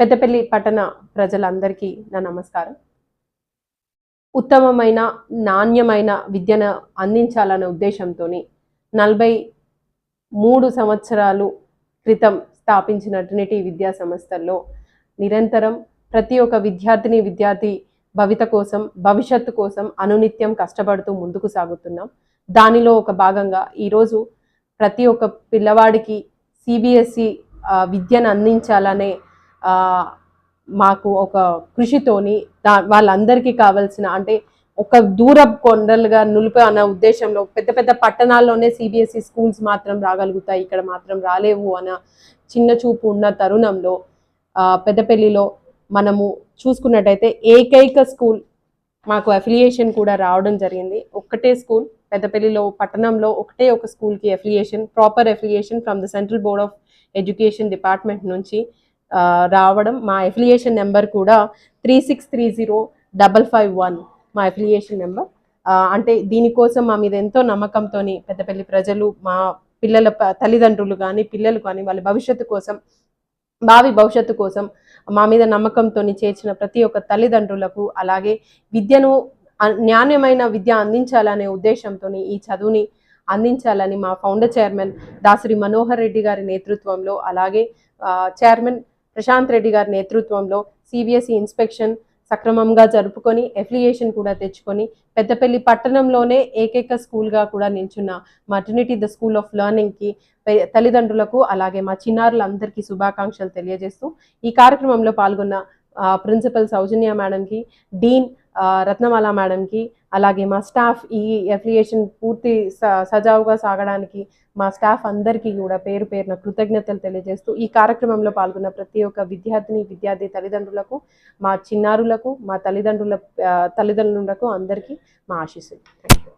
పెద్దపల్లి పట్టణ ప్రజలందరికీ నా నమస్కారం. ఉత్తమమైన నాణ్యమైన విద్యను అందించాలనే ఉద్దేశంతో నలభై మూడు సంవత్సరాలు క్రితం స్థాపించిన ట్రినిటీ విద్యా సంస్థల్లో నిరంతరం ప్రతి ఒక్క విద్యార్థిని విద్యార్థి భవిత కోసం భవిష్యత్తు కోసం అనునిత్యం కష్టపడుతూ ముందుకు సాగుతున్నాం. దానిలో ఒక భాగంగా ఈరోజు ప్రతి ఒక్క పిల్లవాడికి సిబిఎస్ఈ విద్యను అందించాలనే మాకు ఒక కృషితోని దా వాళ్ళందరికీ కావాల్సిన అంటే ఒక దూర కొండలుగా నులిపే అన్న ఉద్దేశంలో పెద్ద పెద్ద పట్టణాల్లోనే సిబిఎస్ఈ స్కూల్స్ మాత్రం రాగలుగుతాయి ఇక్కడ మాత్రం రాలేవు అన్న చిన్న చూపు ఉన్న తరుణంలో పెద్దపల్లిలో మనము చూసుకున్నట్టయితే ఏకైక స్కూల్ మాకు అఫిలియేషన్ కూడా రావడం జరిగింది. ఒక్కటే స్కూల్ పెద్దపల్లిలో పట్టణంలో ఒకటే ఒక స్కూల్కి affiliation proper affiliation from the central board of education department నుంచి రావడం మా అఫిలియేషన్ నెంబర్ కూడా three six three zero double five one మా అఫిలియేషన్ నెంబర్ అంటే దీనికోసం మా మీద ఎంతో నమ్మకంతో పెద్దపల్లి ప్రజలు మా పిల్లల తల్లిదండ్రులు కానీ పిల్లలు కానీ వాళ్ళ భవిష్యత్తు కోసం భావి భవిష్యత్తు కోసం మా మీద నమ్మకంతో చేర్చిన ప్రతి ఒక్క తల్లిదండ్రులకు అలాగే విద్యను నాణ్యమైన విద్య అందించాలనే ఉద్దేశంతో ఈ చదువుని అందించాలని మా ఫౌండర్ చైర్మన్ దాసరి మనోహర్ రెడ్డి గారి నేతృత్వంలో అలాగే చైర్మన్ ప్రశాంత్ రెడ్డి గారి నేతృత్వంలో సిబిఎస్ఈ ఇన్స్పెక్షన్ సక్రమంగా జరుపుకొని ఎఫిలియేషన్ కూడా తెచ్చుకొని పెద్దపల్లి పట్టణంలోనే ఏకైక స్కూల్గా కూడా నిల్చున్న మా ద స్కూల్ ఆఫ్ లెర్నింగ్కి తల్లిదండ్రులకు అలాగే మా చిన్నారులందరికీ శుభాకాంక్షలు తెలియజేస్తూ ఈ కార్యక్రమంలో పాల్గొన్న ప్రిన్సిపల్ సౌజన్య మేడంకి డీన్ రత్నమాల మేడంకి అలాగే మా స్టాఫ్ ఈ అఫిలియేషన్ పూర్తి స- సజావుగా సాగడానికి మా స్టాఫ్ అందరికీ కూడా పేరు పేరున కృతజ్ఞతలు తెలియజేస్తూ ఈ కార్యక్రమంలో పాల్గొన్న ప్రతి ఒక్క విద్యార్థిని విద్యార్థి తల్లిదండ్రులకు మా చిన్నారులకు మా తల్లిదండ్రుల తల్లిదండ్రులకు అందరికీ మా ఆశీస్సులు. Thank you